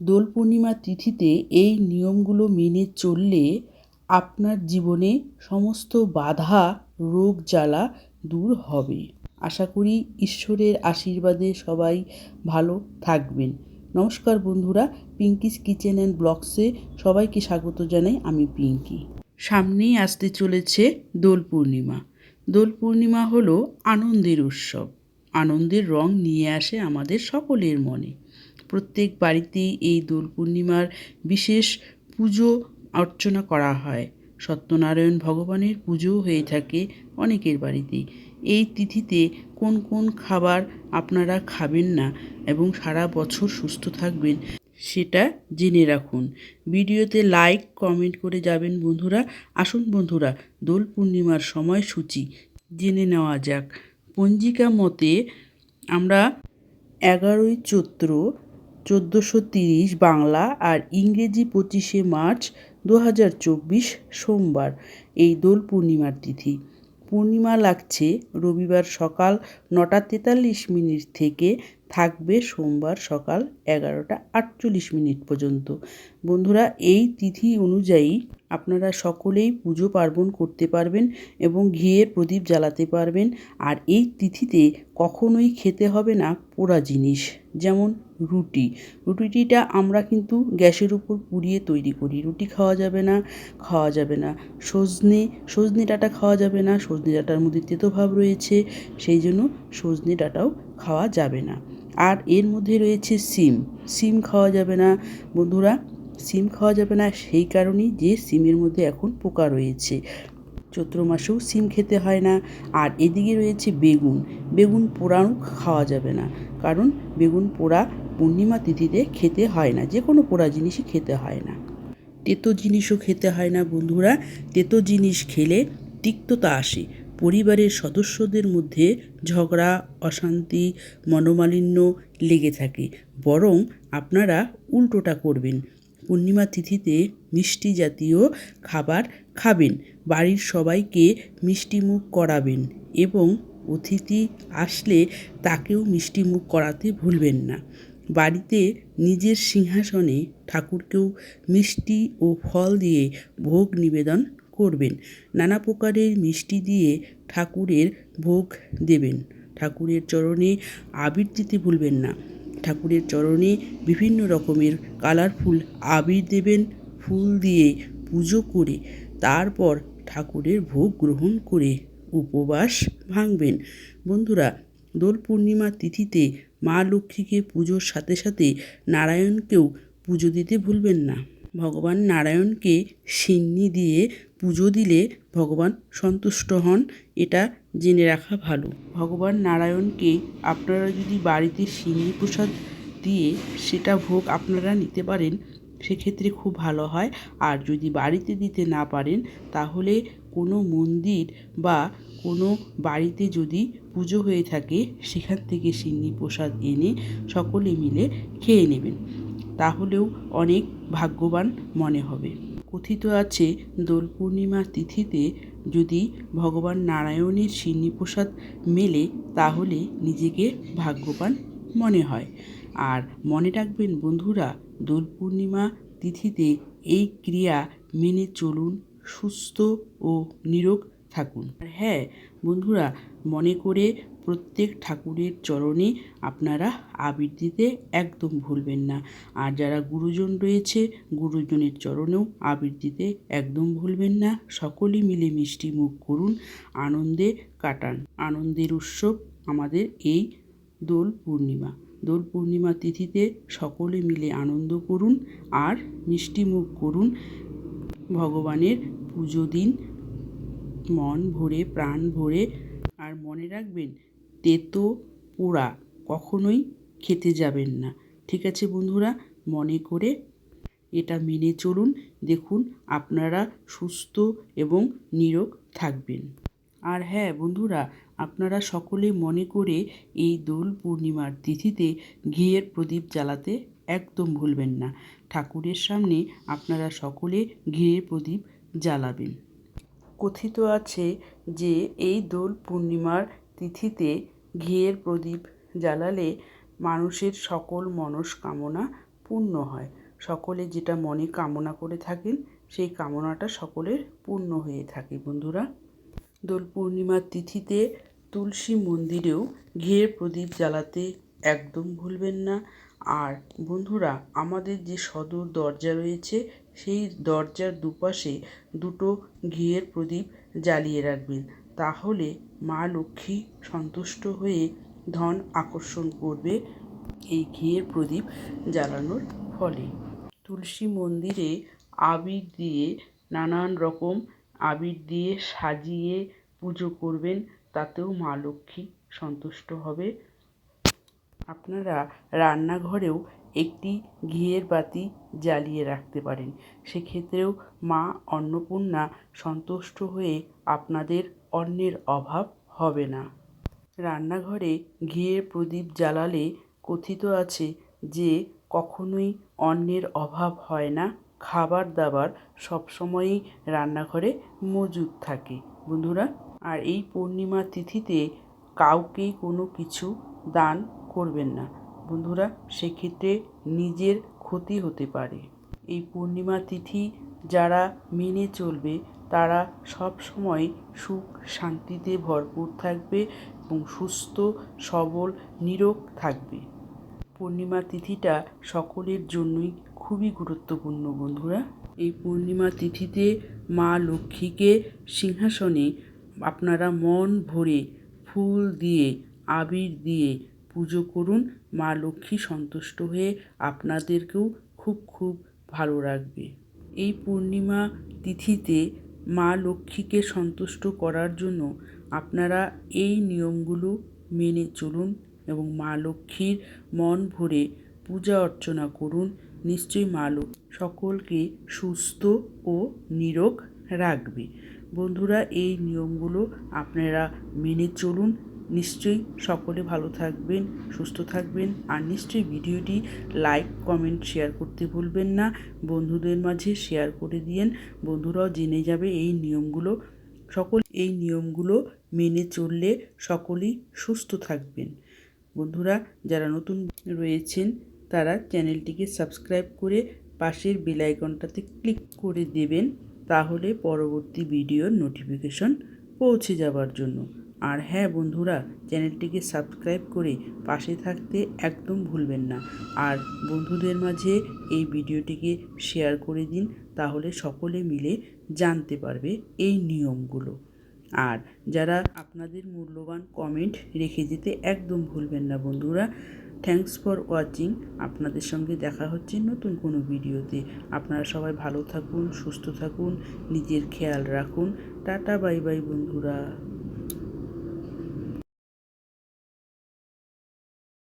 দোল পূর্ণিমা তিথিতে এই নিয়মগুলো মেনে চললে আপনার জীবনে সমস্ত বাধা, রোগ, জ্বালা দূর হবে। আশা করি ঈশ্বরের আশীর্বাদে সবাই ভালো থাকবেন। নমস্কার বন্ধুরা, পিঙ্কিস কিচেন অ্যান্ড ব্লগসে সবাইকে স্বাগত জানাই আমি পিঙ্কি। সামনেই আসতে চলেছে দোল পূর্ণিমা দোল পূর্ণিমা হলো আনন্দের উৎসব। আনন্দের রং নিয়ে আসে আমাদের সকলের মনে। প্রত্যেক বাড়িতেই এই দোল পূর্ণিমার বিশেষ পুজো অর্চনা করা হয়। সত্যনারায়ণ ভগবানের পুজোও হয়ে থাকে অনেকের বাড়িতেই। এই তিথিতে কোন কোন খাবার আপনারা খাবেন না এবং সারা বছর সুস্থ থাকবেন সেটা জেনে রাখুন। ভিডিওতে লাইক, কমেন্ট করে যাবেন বন্ধুরা। আসুন বন্ধুরা, দোল পূর্ণিমার সময়সূচি জেনে নেওয়া যাক। পঞ্জিকা মতে আমরা এগারোই চৈত্র চোদ্দোশো তিরিশ বাংলা আর ইংরেজি পঁচিশে মার্চ দু হাজার চব্বিশ সোমবার এই দোল পূর্ণিমার তিথি। পূর্ণিমা লাগছে রবিবার সকাল নটা তেতাল্লিশ মিনিট থেকে থাকবে সোমবার সকাল এগারোটা আটচল্লিশ মিনিট পর্যন্ত। বন্ধুরা, এই তিথি অনুযায়ী আপনারা সকলেই পুজো পার্বণ করতে পারবেন এবং ঘিয়ের প্রদীপ জ্বালাতে পারবেন। আর এই তিথিতে কখনোই খেতে হবে না পোড়া জিনিস, যেমন রুটি। রুটিটা আমরা কিন্তু গ্যাসের উপর পুড়িয়ে তৈরি করি। রুটি খাওয়া যাবে না, খাওয়া যাবে না। সজনে সজনে ডাঁটা খাওয়া যাবে না, সজনে ডাঁটার মধ্যে তেতো ভাব রয়েছে, সেই জন্য সজনে ডাঁটাও খাওয়া যাবে না। আর এর মধ্যে রয়েছে সিম। সিম খাওয়া যাবে না। বন্ধুরা, সিম খাওয়া যাবে না সেই কারণেই যে সিমের মধ্যে এখন পোকা রয়েছে। চৈত্র মাসেও সিম খেতে হয় না। আর এদিকে রয়েছে বেগুন। বেগুন পোড়াও খাওয়া যাবে না। কারণ বেগুন পোড়া পূর্ণিমা তিথিতে খেতে হয় না। যে কোনো পোড়া জিনিসই খেতে হয় না। তেতো জিনিসও খেতে হয় না বন্ধুরা। তেতো জিনিস খেলে তিক্ততা আসে। পরিবারের সদস্যদের মধ্যে ঝগড়া, অশান্তি, মনোমালিন্য লেগে থাকে। বরং আপনারা উল্টোটা করবেন। পূর্ণিমা তিথিতে মিষ্টি জাতীয় খাবার খাবেন। বাড়ির সবাইকে মিষ্টিমুখ করাবেন এবং অতিথি আসলে তাকেও মিষ্টিমুখ করাতে ভুলবেন না। বাড়িতে নিজের সিংহাসনে ঠাকুরকেও মিষ্টি ও ফল দিয়ে ভোগ নিবেদন করবেন। নানা প্রকারের মিষ্টি দিয়ে ঠাকুরের ভোগ দেবেন। ঠাকুরের চরণে আবির দিতে ভুলবেন না। ঠাকুরের চরণে বিভিন্ন রকমের কালারফুল আবির দেবেন, ফুল দিয়ে পুজো করে, তারপর ঠাকুরের ভোগ গ্রহণ করে উপবাস ভাঙবেন। বন্ধুরা, দোল পূর্ণিমা তিথিতে মা লক্ষ্মীকে পুজোর সাথে সাথে নারায়ণকেও পুজো দিতে ভুলবেন না। ভগবান নারায়ণকে সিন্নি দিয়ে পুজো দিলে ভগবান সন্তুষ্ট হন, এটা জেনে রাখা ভালো। ভগবান নারায়ণকে আপনারা যদি বাড়িতে সিন্নি প্রসাদ দিয়ে সেটা ভোগ আপনারা নিতে পারেন, সেক্ষেত্রে খুব ভালো হয়। আর যদি বাড়িতে দিতে না পারেন, তাহলে কোনো মন্দির বা কোনো বাড়িতে যদি পুজো হয়ে থাকে, সেখান থেকে সিন্নি প্রসাদ এনে সকলে মিলে খেয়ে নেবেন। তাহলেও অনেক ভাগ্যবান মনে হবে। কথিত আছে, দোল পূর্ণিমার তিথিতে যদি ভগবান নারায়ণের সিন্নি প্রসাদ মেলে, তাহলে নিজেকে ভাগ্যবান মনে হয়। আর মনে রাখবেন বন্ধুরা, দোল পূর্ণিমা তিথিতে এই ক্রিয়া মেনে চলুন, সুস্থ ও নিরোগ থাকুন। আর হ্যাঁ বন্ধুরা, মনে করে প্রত্যেক ঠাকুরের চরণে আপনারা আবির দিতে একদম ভুলবেন না। আর যারা গুরুজন রয়েছে, গুরুজনের চরণেও আবির দিতে একদম ভুলবেন না। সকলে মিলে মিষ্টি মুখ করুন, আনন্দে কাটান। আনন্দের উৎসব আমাদের এই দোল পূর্ণিমা। দোল পূর্ণিমা তিথিতে সকলে মিলে আনন্দ করুন আর মিষ্টি মুখ করুন। ভগবানের পুজো দিন, মন ভরে, প্রাণ ভরে। আর মনে রাখবেন তেতো পোড়া কখনোই খেতে যাবেন না। ঠিক আছে বন্ধুরা, মনে করে এটা মেনে চলুন। দেখুন আপনারা সুস্থ এবং নিরোগ থাকবেন। আর হ্যাঁ বন্ধুরা, আপনারা সকলে মনে করে এই দোল পূর্ণিমার তিথিতে ঘিয়ের প্রদীপ জ্বালাতে একদম ভুলবেন না। ঠাকুরের সামনে আপনারা সকলে ঘিয়ের প্রদীপ জ্বালাবেন। কথিত আছে যে এই দোল পূর্ণিমার তিথিতে ঘিয়ের প্রদীপ জ্বালালে মানুষের সকল মনস্কামনা পূর্ণ হয়। সকলে যেটা মনে কামনা করে থাকেন, সেই কামনাটা সকলের পূর্ণ হয়ে থাকে বন্ধুরা। দোল পূর্ণিমার তিথিতে তুলসী মন্দিরেও ঘিয়ের প্রদীপ জ্বালাতে একদম ভুলবেন না। আর বন্ধুরা, আমাদের যে সদর দরজা রয়েছে, সেই দরজার দুপাশে দুটো ঘিয়ের প্রদীপ জ্বালিয়ে রাখবেন। তাহলে মা লক্ষ্মী সন্তুষ্ট হয়ে ধন আকর্ষণ করবে এই ঘিয়ের প্রদীপ জ্বালানোর ফলে। তুলসী মন্দিরে আবির দিয়ে নানান রকম আবির দিয়ে সাজিয়ে পুজো করবেন, তাতেও মা লক্ষ্মী সন্তুষ্ট হবে। আপনারা রান্নাঘরেও একটি ঘিয়ের বাতি জ্বালিয়ে রাখতে পারেন। সেক্ষেত্রেও মা অন্নপূর্ণা সন্তুষ্ট হয়ে আপনাদের অন্নের অভাব হবে না। রান্নাঘরে ঘিয়ের প্রদীপ জ্বালালে কথিত আছে যে, কখনোই অন্নের অভাব হয় না। খাবার দাবার সবসময়ই রান্নাঘরে মজুদ থাকে। বন্ধুরা, আর এই পূর্ণিমা তিথিতে কাউকেই কোনো কিছু দান করবেন না। বন্ধুরা, সেক্ষেত্রে নিজের ক্ষতি হতে পারে। এই পূর্ণিমা তিথি যারা মেনে চলবে তারা সব সময় সুখ শান্তিতে ভরপুর থাকবে এবং সুস্থ, সবল, নিরোগ থাকবে। পূর্ণিমা তিথিটা সকলের জন্যই খুবই গুরুত্বপূর্ণ, বন্ধুরা। এই পূর্ণিমা তিথিতে মা লক্ষ্মীকে সিংহাসনে আপনারা মন ভরে ফুল দিয়ে, আবির দিয়ে পুজো করুন। মা লক্ষ্মী সন্তুষ্ট হয়ে আপনাদেরকেও খুব খুব ভালো রাখবে। এই পূর্ণিমা তিথিতে মা লক্ষ্মীকে সন্তুষ্ট করার জন্য আপনারা এই নিয়মগুলো মেনে চলুন এবং মা লক্ষ্মীর মন ভরে পূজা অর্চনা করুন। নিশ্চয়ই মা লক্ষ্মী সকলকে সুস্থ ও নিরোগ রাখবে। বন্ধুরা, এই নিয়মগুলো আপনারা মেনে চলুন নিশ্চয়ই সকলে ভালো থাকবেন, সুস্থ থাকবেন আর নিশ্চয়ই ভিডিওটি লাইক কমেন্ট শেয়ার করতে ভুলবেন না। বন্ধুদের মাঝে শেয়ার করে দিয়েন। বন্ধুরাও জেনে যাবে এই নিয়মগুলো। সকল এই নিয়মগুলো মেনে চললে সকলেই সুস্থ থাকবেন। বন্ধুরা, যারা নতুন রয়েছেন, তারা চ্যানেলটিকে সাবস্ক্রাইব করে পাশের বেল আইকনটাতে ক্লিক করে দেবেন। তাহলে পরবর্তী ভিডিওর নোটিফিকেশন পৌঁছে যাবার জন্য। আর হ্যাঁ বন্ধুরা, চ্যানেলটিকে সাবস্ক্রাইব করে পাশে থাকতে একদম ভুলবেন না। আর বন্ধুদের মাঝে এই ভিডিওটিকে শেয়ার করে দিন, তাহলে সকলে মিলে জানতে পারবে এই নিয়মগুলো। আর যারা আপনাদের মূল্যবান কমেন্ট রেখে যেতে একদম ভুলবেন না বন্ধুরা থ্যাংকস ফর ওয়াচিং আপনাদের সঙ্গে দেখা হচ্ছে নতুন কোনো ভিডিওতে। আপনারা সবাই ভালো থাকুন, সুস্থ থাকুন, নিজের খেয়াল রাখুন। টাটা বাই বাই বন্ধুরা।